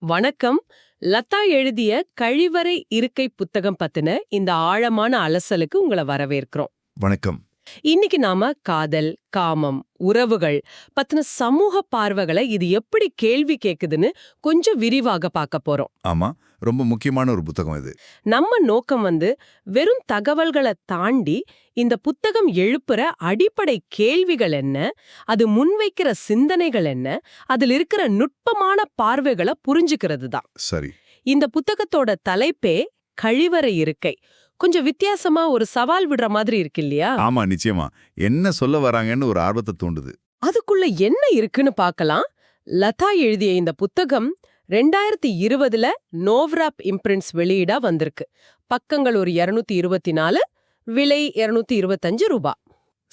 வணக்கம். லதா எழுதிய கழிவறை இருக்கை புத்தகம் பத்தின இந்த ஆழமான அலசலுக்கு உங்களை வரவேற்கிறோம். வணக்கம். இன்னைக்கு நாம காதல் காமம் உறவுகள் பத்தின சமூக பார்வைகளை இது எப்படி கேள்வி கேக்குதுன்னு கொஞ்சம் விரிவாக பார்க்க போறோம். ஆமா. ரொம்ப முக்கியமான ஒரு புத்தகம் இது. நம்ம நோக்கம் வந்து வெறும் தகவல்களை தாண்டி இந்த புத்தகம் எழுப்புற அடிப்படை கேள்விகள் என்ன அது முன்வைக்கிற சிந்தனைகள் என்ன அதில் இருக்கிற நுட்பமான பார்வைகளை புரிஞ்சுக்கிறது தான். சரி. இந்த புத்தகத்தோட தலைப்பே கழிவறை இருக்கை. கொஞ்சம் வித்தியாசமா ஒரு சவால் விடுற மாதிரி இருக்கு இல்லையா? ஆமா நிச்சயமா. என்ன சொல்ல வராங்கன்னு ஒரு ஆர்வத்தை தூண்டுது. அதுக்குள்ள என்ன இருக்குன்னு பார்க்கலாம். லதா எழுதிய இந்த புத்தகம் ரெண்டாயிரத்தி இருபதுல நோவ்ராப் இம்ப்ரிண்ட்ஸ் வெளியிடா வந்திருக்கு. பக்கங்கள் ஒரு இருநூத்தி இருபத்தி நாலு விலை இருநூத்தி இருபத்தஞ்சு ரூபா.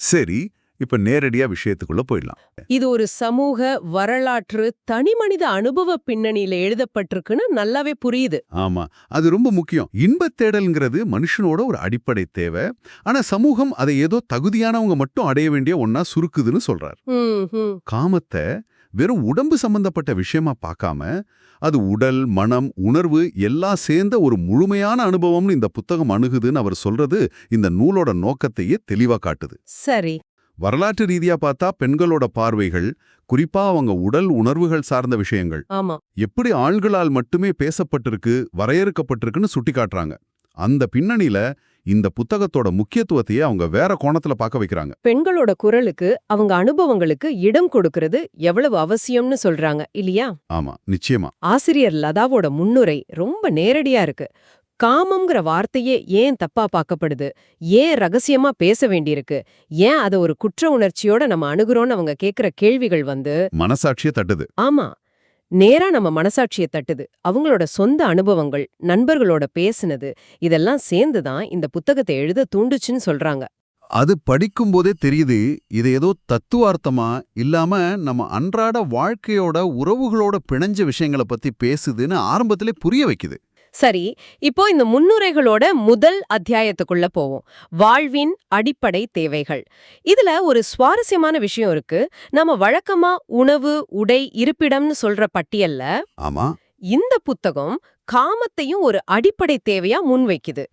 சரி இப்ப நேரடியா விஷயத்துக்குள்ள போயிடலாம். இது ஒரு சமூக வரலாற்று தனிமனித அனுபவ பின்னணியில எழுதப்பட்டிருக்குன்னு நல்லாவே புரியுது. ஆமா அது ரொம்ப முக்கியம். இன்பத் தேடல்ங்கிறது மனுஷனோட ஒரு அடிப்படை தேவை. ஆனா சமூகம் அதை ஏதோ தகுதியானவங்க மட்டும் அடைய வேண்டிய ஒன்னா சுருக்குதுன்னு சொல்றார். காமத்தை வெறும் உடம்பு சம்பந்தப்பட்ட விஷயமா பார்க்காம அது உடல் மனம் உணர்வு எல்லாம் சேர்ந்த ஒரு முழுமையான அனுபவம்னு இந்த புத்தகம் அணுகுதுன்னு அவர் சொல்றது இந்த நூலோட நோக்கத்தையே தெளிவா காட்டுது. சரி. வரலாற்று ரீதியா பார்த்தா பெண்களோட பார்வைகள் குறிப்பா அவங்க உடல் உணர்வுகள் சார்ந்த விஷயங்கள் எப்படி ஆள்களால் மட்டுமே பேசப்பட்டிருக்கு வரையறுக்கப்பட்டிருக்குன்னு சுட்டிக்காட்டுறாங்க. அந்த பின்னணியில இந்த புத்தகத்தோட முக்கியத்துவத்தையே அவங்க வேற கோணத்துல பார்க்க வைக்கிறாங்க. பெண்களோட குரலுக்கு அவங்க அனுபவங்களுக்கு இடம் கொடுக்கறது எவ்வளவு அவசியம்னு சொல்றாங்க இல்லையா? ஆமா நிச்சயமா. ஆசிரியர் லதாவோட முன்னுரை ரொம்ப நேரடியா இருக்கு. காமம்ங்கிற வார்த்தையே ஏன் தப்பா பார்க்கப்படுது? ஏன் ரகசியமா பேச வேண்டியிருக்கு? ஏன் அத ஒரு குற்ற உணர்ச்சியோட நம்ம அணுகுறோம்னு அவங்க கேக்குற கேள்விகள் வந்து மனசாட்சியை தட்டுது. ஆமா நேரா நம்ம மனசாட்சியை தட்டுது. அவங்களோட சொந்த அனுபவங்கள் நண்பர்களோட பேசுனது இதெல்லாம் சேர்ந்துதான் இந்த புத்தகத்தை எழுத தூண்டுச்சுன்னு சொல்றாங்க. அது படிக்கும்போதே தெரியுது இது ஏதோ தத்துவார்த்தமா இல்லாம நம்ம அன்றாட வாழ்க்கையோட உறவுகளோட பிணைஞ்ச விஷயங்களை பத்தி பேசுதுன்னு ஆரம்பத்திலே புரிய வைக்குது. சரி இப்போ இந்த முன்னுரைகளோட முதல் அத்தியாயத்துக்குள்ள போவோம். வாழ்வின் அடிப்படை தேவைகள். இதுல ஒரு சுவாரஸ்யமான விஷயம் இருக்கு. நம்ம வழக்கமா உணவு உடை இருப்பிடம்னு சொல்ற பட்டியல்ல ஆமா. இந்த புத்தகம் காமத்தையும் ஒரு அடிப்படை தேவையா முன்வைக்குது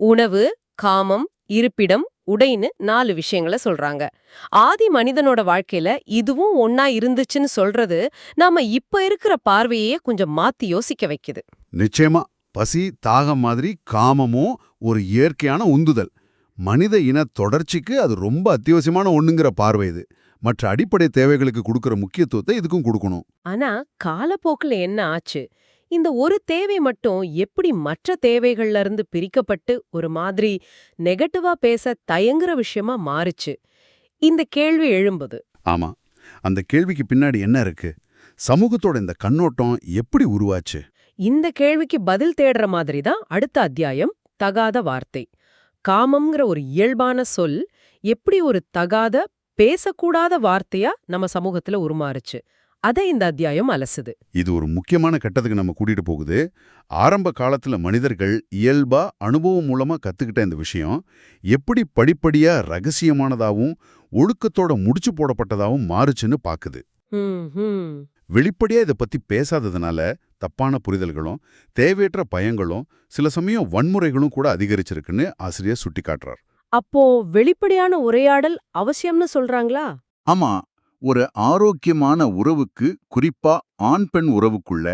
உணவு காமம் இருப்பிடம் உடைன்னு நாலு விஷயங்களை சொல்றாங்க. ஆதி மனிதனோட வாழ்க்கையில இதுவும் ஒன்னா இருந்துச்சுன்னு சொல்றது நாம இப்ப இருக்கிற பார்வையே கொஞ்சம் மாத்தி யோசிக்க வைக்குது. நிச்சயமா. பசி தாகம் மாதிரி காமமும் ஒரு இயற்கையான உந்துதல். மனித இன தொடர்ச்சிக்கு அது ரொம்ப அத்தியாவசியமான ஒண்ணுங்கிற பார்வை இது. மற்ற அடிப்படை தேவைகளுக்கு கொடுக்கிற முக்கியத்துவத்தை இதுக்கும் கொடுக்கணும். ஆனா காலப்போக்குல என்ன ஆச்சு? இந்த ஒரு தேவை மட்டும் எப்படி மற்ற தேவைகள்ல இருந்து பிரிக்கப்பட்டு ஒரு மாதிரி நெகட்டிவா பேச தயங்குற விஷயமா மாறுச்சு? இந்த கேள்வி எழும்புது. ஆமா. அந்த கேள்விக்கு பின்னாடி என்ன இருக்கு? சமூகத்தோட இந்த கண்ணோட்டம் எப்படி உருவாச்சு? இந்த கேள்விக்கு பதில் தேடுற மாதிரி தான் அடுத்த அத்தியாயம் தகாத வார்த்தை. காமம்ங்கிற ஒரு இயல்பான சொல் எப்படி ஒரு தகாத பேசக்கூடாத வார்த்தையா நம்ம சமூகத்துல உருமாறுச்சு. அதை இந்த அத்தியாயம் அலசுது. இது ஒரு முக்கியமான கட்டத்துக்கு நம்ம கூட்டிட்டு போகுது. ஆரம்ப காலத்துல மனிதர்கள் இயல்பா அனுபவம் மூலமா கத்துக்கிட்ட இந்த விஷயம் எப்படி படிப்படியா ரகசியமானதாவும் ஒழுக்கத்தோட முடிச்சு போடப்பட்டதாவும் மாறுச்சுன்னு பாக்குது. வெளிப்படையா இதை பத்தி பேசாததுனால தப்பான புரிதல்களும் தேவையற்ற பயங்களும் சில சமயம் வன்முறைகளும் கூட அதிகரிச்சிருக்குன்னு ஆசிரியர் சுட்டிக்காட்டுறார். அப்போ வெளிப்படையான உரையாடல் அவசியம்னு சொல்றாங்களா? ஆமா ஒரு ஆரோக்கியமான உறவுக்கு குறிப்பா ஆண் பெண் உறவுக்குள்ள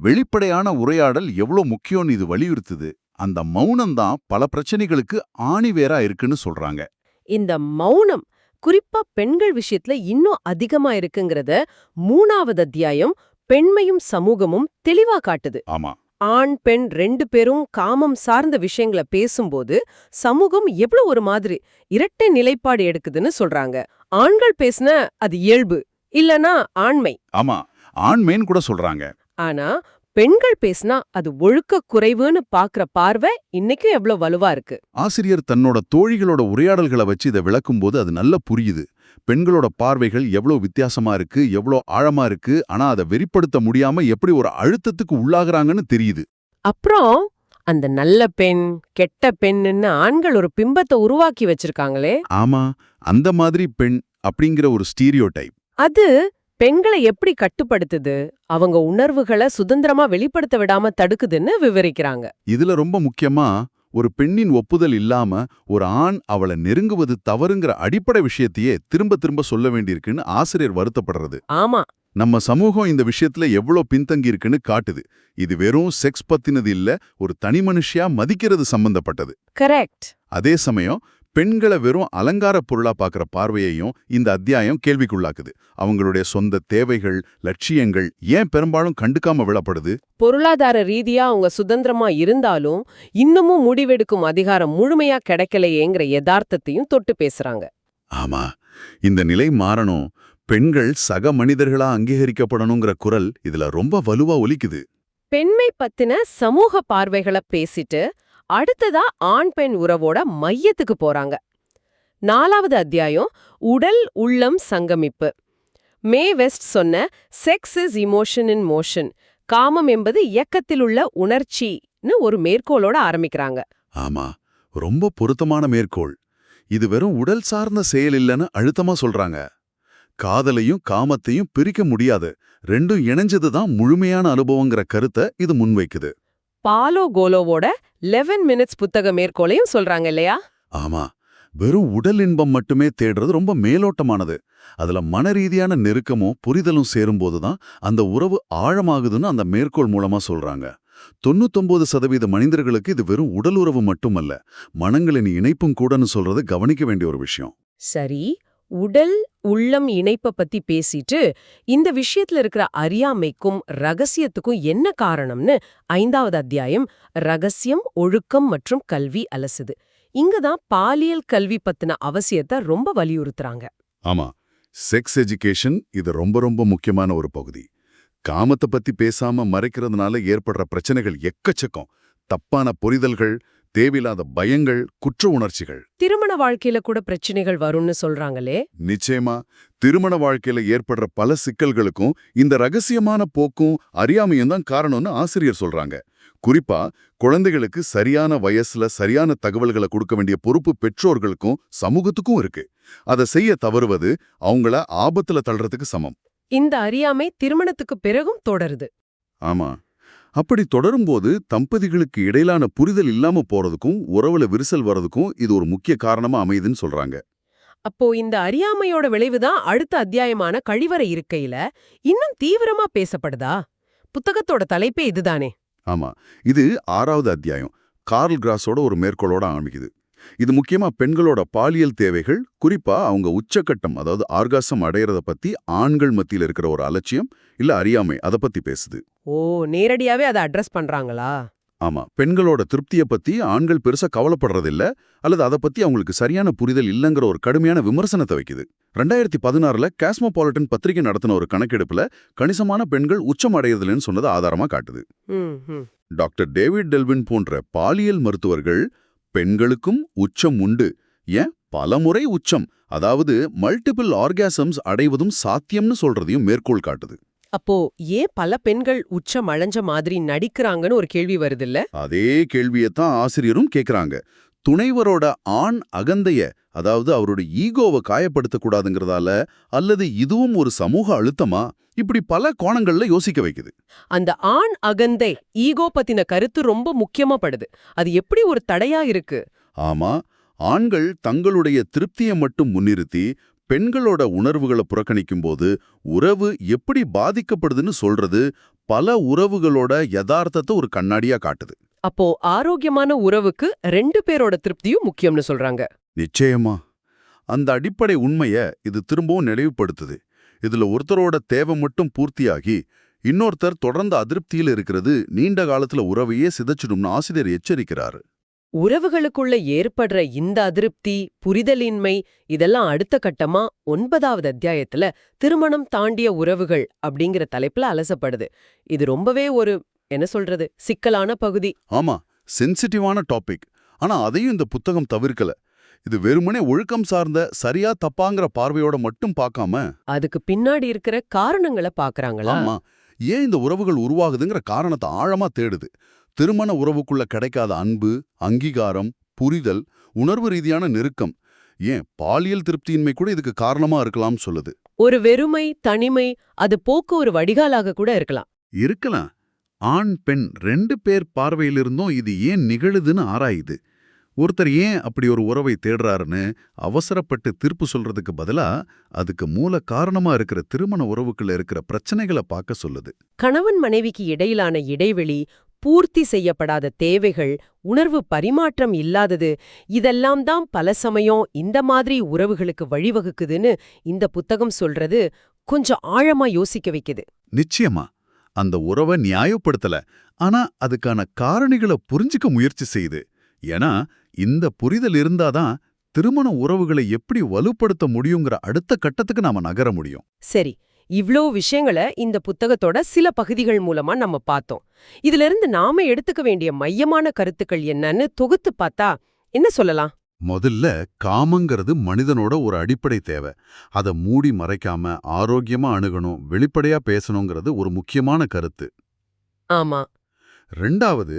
வெளிப்படையான உரையாடல் எவ்வளோ முக்கியம்னு இது வலியுறுத்துது. அந்த மௌனம்தான் பல பிரச்சனைகளுக்கு ஆணிவேரா இருக்குன்னு சொல்றாங்க. இந்த மௌனம் குறிப்பா பெண்கள் விஷயத்துல இன்னும் அதிகமா இருக்குங்கிறத மூணாவது அத்தியாயம் பெண்மையும் சமூகமும் தெளிவா காட்டுது. ஆமா. ஆண் பெண் ரெண்டு பேரும் காமம் சார்ந்த விஷயங்கள பேசும்போது சமூகம் எவ்வளவு ஒரு மாதிரி இரட்டை நிலைப்பாடு எடுக்குதுன்னு சொல்றாங்க. ஆண்கள் பேசுன அது இயல்பு இல்லனா ஆண்மை. ஆமா ஆண்மேன் கூட சொல்றாங்க. ஆனா பெண்கள் பேசுனா அது ஒழுக்க குறைவுன்னு பாக்குற பார்வை இன்னைக்கும் எவ்வளவு வலுவா இருக்கு. ஆசிரியர் தன்னோட தோழிகளோட உரையாடல்களை வச்சு இதை விளக்கும்போது அது நல்லா புரியுது. பெண்களோட பார்வைகள் எவ்வளோ வித்தியாசமா இருக்கு எவ்வளோ ஆழமா இருக்கு ஆனா அதை வெளிப்படுத்த முடியாம எப்படி ஒரு அழுத்தத்துக்கு உள்ளாகுறாங்கன்னு தெரியுது. அப்புறம் அந்த நல்ல பெண் கெட்ட பெண்ணுன்னு ஆண்கள் ஒரு பிம்பத்தை உருவாக்கி வச்சிருக்காங்களே. ஆமா அந்த மாதிரி பெண் அப்படிங்கிற ஒரு ஸ்டீரியோ டைப் அது பெண்களை எப்படி கட்டுப்படுத்துது அவங்க உணர்வுகளை சுதந்திரமா வெளிப்படுத்த விடாம தடுக்குதுன்னு விவரிக்கிறாங்க. இதுல ரொம்ப முக்கியமா ஒரு பெண்ணின் ஒப்புதல் இல்லாம ஒரு ஆண் அவளை நெருங்குவது தவறுங்கிற அடிப்படை விஷயத்தையே திரும்ப திரும்ப சொல்ல வேண்டியிருக்குன்னு ஆசிரியர் வருத்தப்படுறது. ஆமா. நம்ம சமூகம் இந்த விஷயத்துல எவ்வளோ பின்தங்கி இருக்குன்னு காட்டுது. இது வெறும் செக்ஸ் பத்தினது இல்ல ஒரு தனி மனுஷியா மதிக்கிறது சம்பந்தப்பட்டது. கரெக்ட். அதே சமயம் பெண்களை வெறும் அலங்கார பொருளா பார்க்குற பார்வையையும் இந்த அத்தியாயம் கேள்விக்குள்ளாக்குது. அவங்களுடைய சொந்த தேவைகள் லட்சியங்கள் ஏன் பெரும்பாலும் கண்டுக்காம விழப்படுது? பொருளாதார ரீதியா அவங்க சுதந்திரமா இருந்தாலும் இன்னமும் முடிவெடுக்கும் அதிகாரம் முழுமையா கிடைக்கலையேங்கிற யதார்த்தத்தையும் தொட்டு பேசுறாங்க. ஆமா. இந்த நிலை மாறணும். பெண்கள் சக மனிதர்களா அங்கீகரிக்கப்படணுங்கிற குரல் இதுல ரொம்ப வலுவா ஒலிக்குது. பெண்மை பத்தின சமூக பார்வைகளை பேசிட்டு அடுத்ததா ஆண் பெண் உறவோட மையத்துக்கு போறாங்க. நாலாவது அத்தியாயம் உடல் உள்ளம் சங்கமிப்பு. மே வெஸ்ட் சொன்ன sex is emotion in motion காமம் என்பது இயக்கத்தில் உள்ள உணர்ச்சின்னு ஒரு மேற்கோளோட ஆரம்பிக்கிறாங்க. ஆமா ரொம்ப பொருத்தமான மேற்கோள். இது வெறும் உடல் சார்ந்த செயல் இல்லைன்னு அழுத்தமா சொல்றாங்க. காதலையும் காமத்தையும் பிரிக்க முடியாது. ரெண்டும் இணைஞ்சதுதான் முழுமையான அனுபவங்கிற கருத்தை இது முன்வைக்குது. பாலோ கோலோவோட லெவன் மினிட்ஸ் புத்தக மேற்கோளையும் சொல்றாங்க இல்லையா? ஆமா. வெறும் உடல் இன்பம் மட்டுமே தேடுறது ரொம்ப மேலோட்டமானது. அதுல மனரீதியான நெருக்கமும் புரிதலும் சேரும்போதுதான் அந்த உறவு ஆழமாகுதுன்னு அந்த மேற்கோள் மூலமா சொல்றாங்க. தொண்ணூத்தொன்பது சதவீத மனிதர்களுக்கு இது வெறும் உடல் உறவு மட்டுமல்ல மனங்களின் இணைப்பும் கூடன்னு சொல்றது கவனிக்க வேண்டிய ஒரு விஷயம். சரி உடல் உள்ளம் இணைப்ப பத்தி பேசிட்டு இந்த விஷயத்துல இருக்கிற அறியாமைக்கும் ரகசியத்துக்கும் என்ன காரணம்னு ஐந்தாவது அத்தியாயம் ரகசியம் ஒழுக்கம் மற்றும் கல்வி அலசுது. இங்கதான் பாலியல் கல்வி பத்தின அவசியத்தை ரொம்ப வலியுறுத்துறாங்க. ஆமா. செக்ஸ் எஜுகேஷன் இது ரொம்ப ரொம்ப முக்கியமான ஒரு பகுதி. காமத்தை பத்தி பேசாம மறைக்கிறதுனால ஏற்படுற பிரச்சனைகள் எக்கச்சக்கம். தப்பான புரிதல்கள் தேவையில்லாத பயங்கள் குற்ற உணர்ச்சிகள். திருமண வாழ்க்கையில கூட பிரச்சனைகள் வரும்னு சொல்றாங்களே. நிச்சயமா திருமண வாழ்க்கையில ஏற்படுற பல சிக்கல்களுக்கும் இந்த ரகசியமான போக்கும் அறியாமையும் தான் காரணம்னு ஆசிரியர் சொல்றாங்க. குறிப்பா குழந்தைகளுக்கு சரியான வயசுல சரியான தகவல்களை கொடுக்க வேண்டிய பொறுப்பு பெற்றோர்களுக்கும் சமூகத்துக்கும் இருக்கு. அதை செய்ய தவறுவது அவங்கள ஆபத்துல தள்ளுறதுக்கு சமம். இந்த அறியாமை திருமணத்துக்கு பிறகும் தொடருது. ஆமா. அப்படி தொடரும்போது தம்பதிகளுக்கு இடையிலான புரிதல் இல்லாம போறதுக்கும் உறவுல விரிசல் வர்றதுக்கும் இது ஒரு முக்கிய காரணமா அமையுதுன்னு சொல்றாங்க. அப்போ இந்த அறியாமையோட விளைவுதான் அடுத்த அத்தியாயமான கழிவறை இருக்கையில இன்னும் தீவிரமா பேசப்படுதா? புத்தகத்தோட தலைப்பே இதுதானே. ஆமா இது ஆறாவது அத்தியாயம். கார்ல் கிராஸோட ஒரு மேற்கோளோட ஆரம்பிக்குது. இது முக்கியமா பெண்களோட பாலியல் தேவைகள் குறிப்பா அவங்க உச்சக்கட்டம் அதாவது ஆர்காசம் அடையறத பத்தி ஆண்கள் மத்தியில இருக்கிற ஒரு அலட்சியம் இல்ல அறியாமை அதை பத்தி பேசுது. ஓ நேரடியாவே அதை அட்ரஸ் பண்றாங்களா? ஆமா பெண்களோட திருப்தியை பத்தி ஆண்கள் பெருசா கவலைப்படுறதில்ல அல்லது அதை பத்தி அவங்களுக்கு சரியான புரிதல் இல்லைங்கிற ஒரு கடுமையான விமர்சனத்தை வைக்குது. ரெண்டாயிரத்தி பதினாறுல காஸ்மோபாலிட்டன் பத்திரிகை நடத்தின ஒரு கணக்கெடுப்புல கணிசமான பெண்கள் உச்சம் அடையறதில்லைன்னு சொன்னது ஆதாரமா காட்டுது. டாக்டர் டேவிட் டெல்வின் போன்ற பாலியல் மருத்துவர்கள் பெண்களுக்கும் உச்சம் உண்டு. ஏன்? பலமுறை உச்சம். அதாவது மல்டிபிள் ஆர்காசம்ஸ் அடைவதும் சாத்தியம்னு சொல்றதையும் மேற்கோள் காட்டுது. அப்போ ஏன் பல பெண்கள் உச்சம் அடைஞ்ச மாதிரி நடிக்கிறாங்கன்னு ஒரு கேள்வி வருதுல்ல? அதே கேள்வியைத்தான் ஆசிரியரும் கேக்குறாங்க. துணைவரோட ஆண் அகந்தைய அதாவது அவரோட ஈகோவை காயப்படுத்தக்கூடாதுங்கிறதால அல்லது இதுவும் ஒரு சமூக அழுத்தமா? இப்படி பல கோணங்கள்ல யோசிக்க வைக்குது. அந்த ஆண் அகந்தை ஈகோ பத்தின கருத்து ரொம்ப முக்கியமா படுது. அது எப்படி ஒரு தடையா இருக்கு? ஆமா. ஆண்கள் தங்களுடைய திருப்தியை மட்டும் முன்னிறுத்தி பெண்களோட உணர்வுகளை புறக்கணிக்கும்போது உறவு எப்படி பாதிக்கப்படுதுன்னு சொல்றது பல உறவுகளோட யதார்த்தத்தை ஒரு கண்ணாடியா காட்டுது. அப்போ ஆரோக்கியமான உறவுக்கு ரெண்டு பேரோட திருப்தியும் முக்கியம்னு சொல்றாங்க. நிச்சயமா. அந்த அடிப்படை உண்மைய இது திரும்பவும் நினைவுபடுத்துது. இதுல ஒருத்தரோட தேவை மட்டும் பூர்த்தியாகி இன்னொருத்தர் தொடர்ந்து அதிருப்தியில் இருக்கிறது நீண்ட காலத்துல உறவையே சிதைச்சிடும்னு ஆசிரியர் எச்சரிக்கிறாரு. உறவுகளுக்குள்ள ஏற்படுற இந்த அதிருப்தி புரிதலின்மை இதெல்லாம் அடுத்த கட்டமா ஒன்பதாவது அத்தியாயத்துல திருமணம் தாண்டிய உறவுகள் அப்படிங்கிற தலைப்புல அலசப்படுது. இது ரொம்பவே ஒரு என்ன சொல்றது சிக்கலான பகுதி. ஆமா சென்சிட்டிவான டாபிக். ஆனா அதையும் இந்த புத்தகம் தவிர்க்கல. இது வெறுமனே ஒழுக்கம் சார்ந்த சரியா தப்பாங்கிற பார்வையோட மட்டும் பார்க்காம அதுக்கு பின்னாடி இருக்கிற காரணங்களை பாக்குறாங்களா ஆமா ஏன் இந்த உறவுகள் உருவாகுதுங்கிற காரணத்தை ஆழமா தேடுது. திருமண உறவுக்குள்ள கிடைக்காத அன்பு அங்கீகாரம் புரிதல் உணர்வு ரீதியான நெருக்கம் ஏன் பாலியல் திருப்தியின்மை கூட இதுக்கு காரணமா இருக்கலாம் சொல்லுது. ஒரு வெறுமை தனிமை அது போக்க ஒரு வடிகாலாக கூட இருக்கலாம். இருக்கலாம். ஆண் பெண் ரெண்டு பேர் பார்வையிலிருந்தும் இது ஏன் நிகழுதுன்னு ஆராயுது. ஒருத்தர் ஏன் அப்படி ஒரு உறவை தேடுறாருன்னு அவசரப்பட்டு தீர்ப்பு சொல்றதுக்கு பதிலா அதுக்கு மூல காரணமா இருக்கிற திருமண உறவுக்குள்ள இருக்கிற பிரச்சனைகளை பார்க்க சொல்லுது. கணவன் மனைவிக்கு இடையிலான இடைவெளி பூர்த்தி செய்யப்படாத தேவைகள் உணர்வு பரிமாற்றம் இல்லாதது இதெல்லாம் தான் பல சமயம் இந்த மாதிரி உறவுகளுக்கு வழிவகுக்குதுன்னு இந்த புத்தகம் சொல்றது கொஞ்சம் ஆழமா யோசிக்க வைக்குது. நிச்சயமா அந்த உறவை நியாயப்படுத்தல ஆனா அதுக்கான காரணிகளை புரிஞ்சுக்க முயற்சி செய்யுது. ஏன்னா இந்த புரிதல் இருந்தாதான் திருமண உறவுகளை எப்படி வலுப்படுத்த முடியுங்கிற அடுத்த கட்டத்துக்கு நாம நகர முடியும். சரி இவ்ளோ விஷயங்களை இந்த புத்தகத்தோட சில பகுதிகள் மூலமா நம்ம பார்த்தோம். இதுல இருந்து நாம எடுத்துக்க வேண்டிய மையமான கருத்துக்கள் என்னன்னு தொகுத்து பார்த்தா என்ன சொல்லலாம்? முதல்ல காமங்கிறது மனிதனோட ஒரு அடிப்படை தேவை. அதை மூடி மறைக்காம ஆரோக்கியமா அணுகணும் வெளிப்படையா பேசணுங்கிறது ஒரு முக்கியமான கருத்து. ஆமா. ரெண்டாவது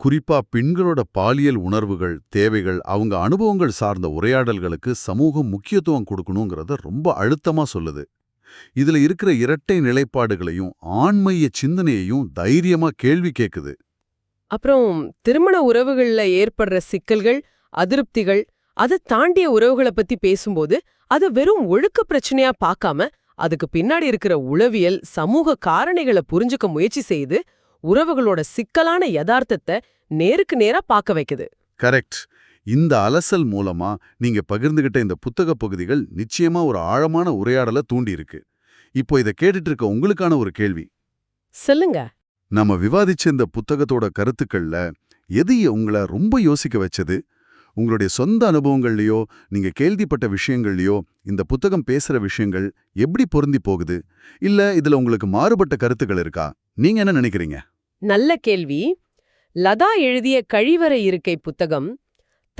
குறிப்பா பெண்களோட பாலியல் உணர்வுகள் தேவைகள் அவங்க அனுபவங்கள் சார்ந்த உரையாடல்களுக்கு சமூகம் முக்கியத்துவம் கொடுக்கணுங்கிறத ரொம்ப அழுத்தமா சொல்லுது. இதுல இருக்கிற இரட்டை நிலைப்பாடுகளையும் ஆண்மைய சிந்தனையையும் தைரியமா கேள்வி கேக்குது. அப்புறம் திருமண உறவுகள்ல ஏற்படுற சிக்கல்கள் அதிருப்திகள் அதை தாண்டிய உறவுகளை பத்தி பேசும்போது அது வெறும் ஒழுக்க பிரச்சனையா பார்க்காம அதுக்கு பின்னாடி இருக்கிற உளவியல் சமூக காரணிகளை புரிஞ்சுக்க முயற்சி செய்து உறவுகளோட சிக்கலான யதார்த்தத்தை நேருக்கு நேரா பார்க்க வைக்குது. கரெக்ட். இந்த அலசல் மூலமா நீங்க பகிர்ந்துகிட்ட இந்த புத்தக பகுதிகள் நிச்சயமா ஒரு ஆழமான உரையாடலை தூண்டியிருக்கு. இப்போ இதை கேட்டுட்டு இருக்க உங்களுக்கான ஒரு கேள்வி. சொல்லுங்க. நம்ம விவாதிச்ச இந்த புத்தகத்தோட கருத்துக்கள்ல எது உங்களை ரொம்ப யோசிக்க வச்சது? உங்களுடைய சொந்த அனுபவங்கள்லயோ நீங்க கேள்விப்பட்ட விஷயங்கள்லயோ இந்த புத்தகம் பேசுற விஷயங்கள் எப்படி பொருந்தி போகுது? இல்ல இதுல உங்களுக்கு மாறுபட்ட கருத்துக்கள் இருக்கா? நீங்க என்ன நினைக்கிறீங்க? நல்ல கேள்வி. லதா எழுதிய கழிவறை இருக்கை புத்தகம்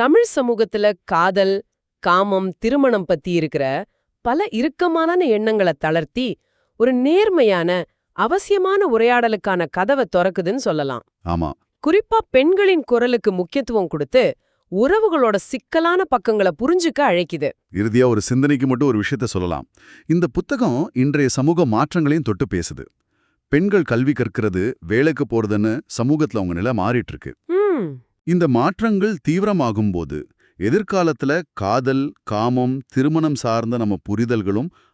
தமிழ் சமூகத்துல காதல் காமம் திருமணம் பத்தி இருக்கிற பல இறுக்கமான எண்ணங்களை தளர்த்தி ஒரு நேர்மையான அவசியமான உரையாடலுக்கான கதவை திறக்குதுன்னு சொல்லலாம். ஆமா. குறிப்பா பெண்களின் குரலுக்கு முக்கியத்துவம் கொடுத்து உறவுகளோட சிக்கலான பக்கங்களை புரிஞ்சுக்க அழைக்குது. இறுதியா ஒரு சிந்தனைக்கு மட்டும் ஒரு விஷயத்த சொல்லலாம். இந்த புத்தகம் இன்றைய சமூக மாற்றங்களையும் தொட்டு பேசுது. பெண்கள் கல்வி கற்கிறது வேலைக்கு போறதுன்னு சமூகத்துல அவங்க நிலை மாறிட்டு இருக்கு. இந்த மாற்றங்கள் தீவிரமாகும்போது எதிர்காலத்துல காதல் காமம் திருமணம் சார்ந்த நம்ம புரிதல்களும்